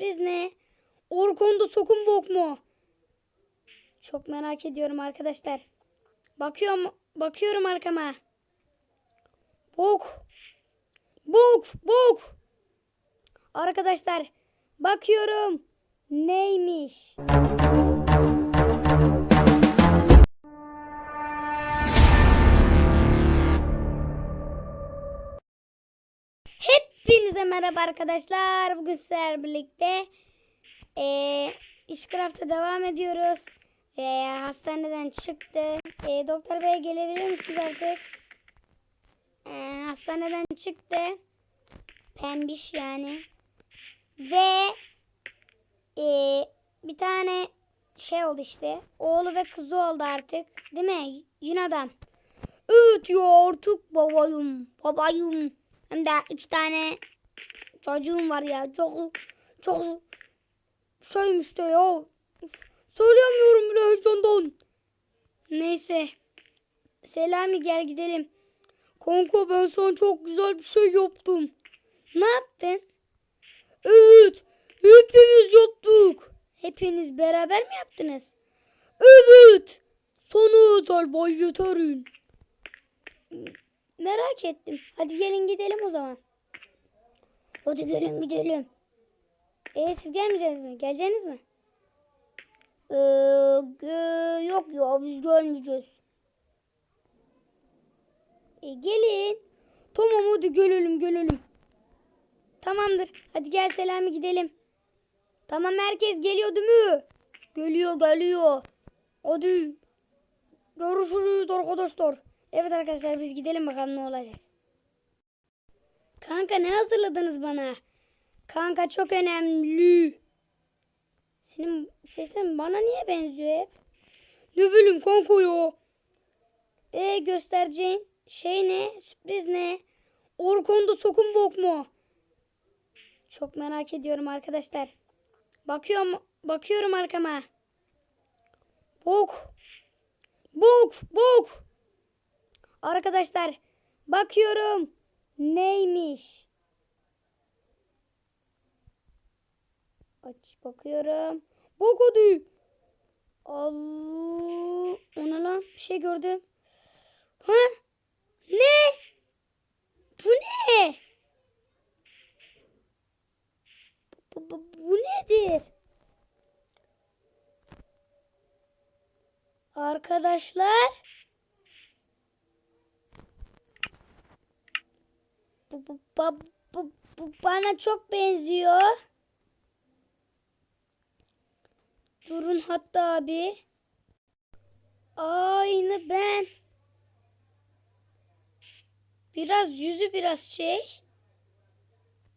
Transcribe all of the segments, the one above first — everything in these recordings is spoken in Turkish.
sürpriz ne? Orkonda sokum bok mu? Çok merak ediyorum arkadaşlar. Bakıyorum, bakıyorum arkama. Bok. Bok, bok. Arkadaşlar bakıyorum. Neymiş? Hepinize merhaba arkadaşlar. Bugün sizlerle birlikte eee İşcraft'a devam ediyoruz. Eee, hastaneden çıktı. Eee, doktor bey gelebilir misiniz artık? Eee, hastaneden çıktı. Pembiş yani. Ve eee, bir tane şey oldu işte. Oğlu ve kızı oldu artık. Değil mi? Yine adam. Evet ya artık babayım. Babayım. Hem de iki tane çocuğum var ya. Çok çok şeymiş de ya. Söyleyemiyorum bile heyecandan. Neyse. Selami gel gidelim. Kanka ben sana çok güzel bir şey yaptım. Ne yaptın? Evet. Hepimiz yaptık. Hepiniz beraber mi yaptınız? Evet. Sana özel Bay Yeter'in. Merak ettim. Hadi gelin gidelim o zaman. Hadi gelin gidelim. E siz gelmeyeceksiniz mi? Geleceksiniz mi? Ee, e, yok ya biz gelmeyeceğiz. E, gelin. Tamam hadi gelelim gelelim. Tamamdır. Hadi gel Selami gidelim. Tamam herkes geliyor değil mi? Geliyor geliyor. Hadi. Görüşürüz arkadaşlar. Evet arkadaşlar biz gidelim bakalım ne olacak. Kanka ne hazırladınız bana? Kanka çok önemli. Senin sesin bana niye benziyor hep? Ne bileyim kanka ya. E göstereceğin şey ne? Sürpriz ne? Orkonda sokum bok mu? Çok merak ediyorum arkadaşlar. Bakıyorum bakıyorum arkama. Bok. Bok, bok. Arkadaşlar bakıyorum. Neymiş? Aç bakıyorum. Bok hadi. Allah. Ona lan bir şey gördüm. Ha? Ne? Bu ne? Bu, bu, bu nedir? Arkadaşlar. Bu, bu, ba- bu, bu bana çok benziyor. Durun hatta abi. Aynı ben. Biraz yüzü biraz şey.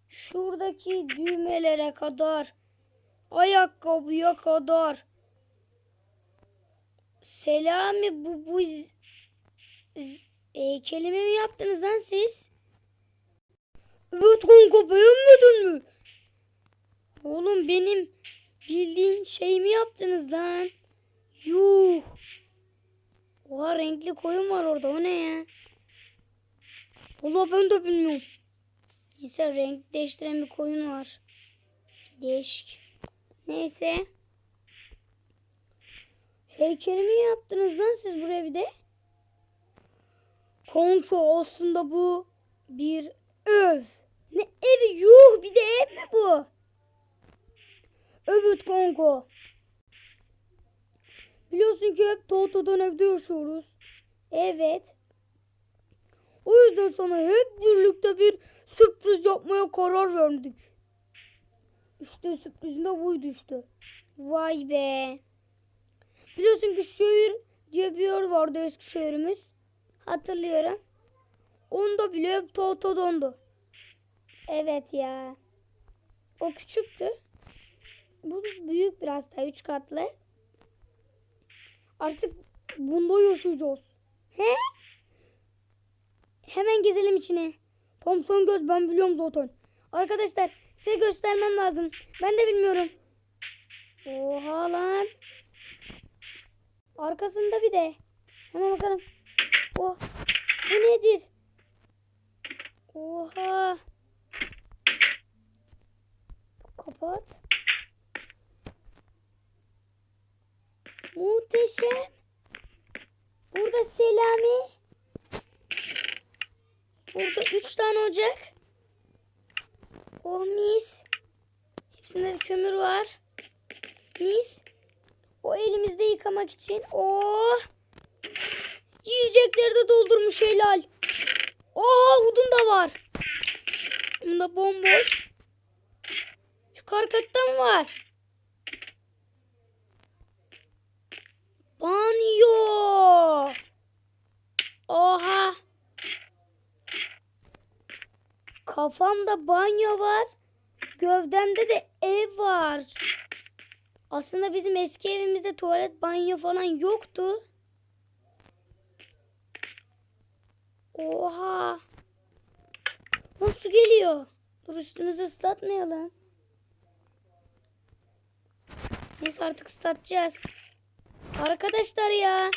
Şuradaki düğmelere kadar. Ayakkabıya kadar. Selami bu bu z- heykelimi mi yaptınız lan siz? Evet kanka beğenmedin mi? Oğlum benim bildiğin şeyimi yaptınız lan. Yuh. Oha renkli koyun var orada o ne ya? Valla ben de bilmiyorum. Neyse renk değiştiren bir koyun var. Değişik. Neyse. Heykelimi yaptınız lan siz buraya bir de. Kanka aslında bu bir ev. Ne evi yuh bir de ev mi bu? Evet kanka. Biliyorsun ki hep Toto'dan evde yaşıyoruz. Evet. O yüzden sana hep birlikte bir sürpriz yapmaya karar verdik. İşte sürprizin de buydu işte. Vay be. Biliyorsun ki şehir diye bir yer vardı eski şehrimiz. Hatırlıyorum. Onda bile hep Toto'dandı. Evet ya. O küçüktü. Bu büyük biraz daha üç katlı. Artık bunda yaşayacağız. He? Hemen gezelim içine. Thompson göz ben biliyorum zaten. Arkadaşlar size göstermem lazım. Ben de bilmiyorum. Oha lan. Arkasında bir de. Hemen bakalım. Oh. Bu nedir? Oha. Kapat. Muhteşem. Burada Selami. Burada üç tane ocak. Oh mis. Hepsinde de kömür var. Mis. O elimizde yıkamak için. Oh. Yiyecekleri de doldurmuş helal. Oha odun da var. Bunda bomboş. Mı var? Banyo. Oha. Kafamda banyo var. Gövdemde de ev var. Aslında bizim eski evimizde tuvalet, banyo falan yoktu. Oha. Su geliyor. Dur üstümüzü ıslatmayalım. Neyse artık ıslatacağız. Arkadaşlar ya.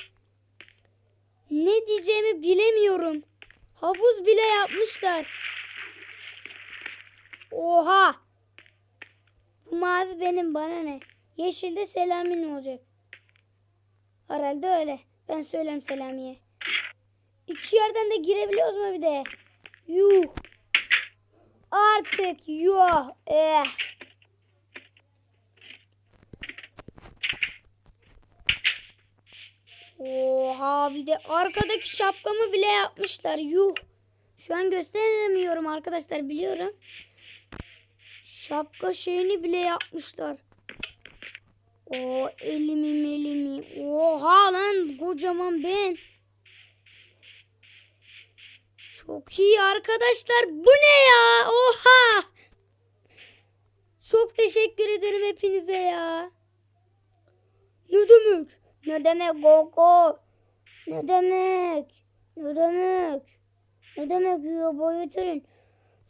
Ne diyeceğimi bilemiyorum. Havuz bile yapmışlar. Oha. Bu mavi benim bana ne? Yeşil de Selami'nin olacak. Herhalde öyle. Ben söyleyeyim Selami'ye. İki yerden de girebiliyoruz mu bir de? Yuh. Artık yuh. Eh. Oha bir de arkadaki şapkamı bile yapmışlar. Yuh. Şu an gösteremiyorum arkadaşlar biliyorum. Şapka şeyini bile yapmışlar. O elimi melimi. Oha lan kocaman ben. Çok iyi arkadaşlar. Bu ne ya? Oha. Çok teşekkür ederim hepinize ya. Ne demek? Ne demek Gogo? Ne demek? Ne demek? Ne demek ya boyutun?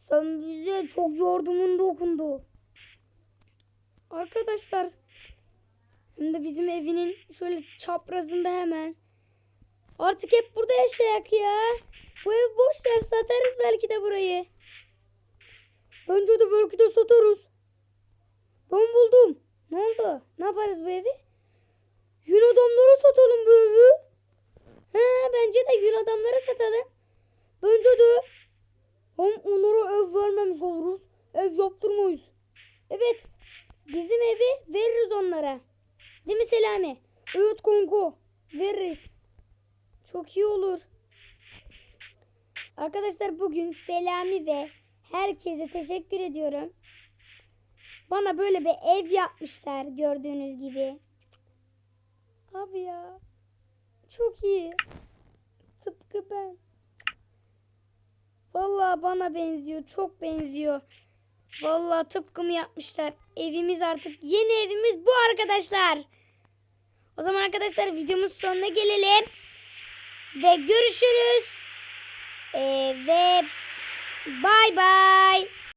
Sen bize çok yardımın dokundu. Arkadaşlar hem de bizim evinin şöyle çaprazında hemen. Artık hep burada yaşayak ya. Bu ev boş ya satarız belki de burayı. Bence de belki de satarız. Ben buldum. Ne oldu? Ne yaparız bu evi? Yün adamlara satalım evi. He bence de yün adamlara satalım. Bence de. Hem onlara ev vermemiş oluruz. Ev yaptırmayız. Evet. Bizim evi veririz onlara. Değil mi Selami? Evet konko. Veririz. Çok iyi olur. Arkadaşlar bugün Selami ve herkese teşekkür ediyorum. Bana böyle bir ev yapmışlar gördüğünüz gibi. Abi ya. Çok iyi. Tıpkı ben. Vallahi bana benziyor. Çok benziyor. Vallahi tıpkımı yapmışlar. Evimiz artık yeni evimiz bu arkadaşlar. O zaman arkadaşlar videomuz sonuna gelelim. Ve görüşürüz. Ee, ve bay bay.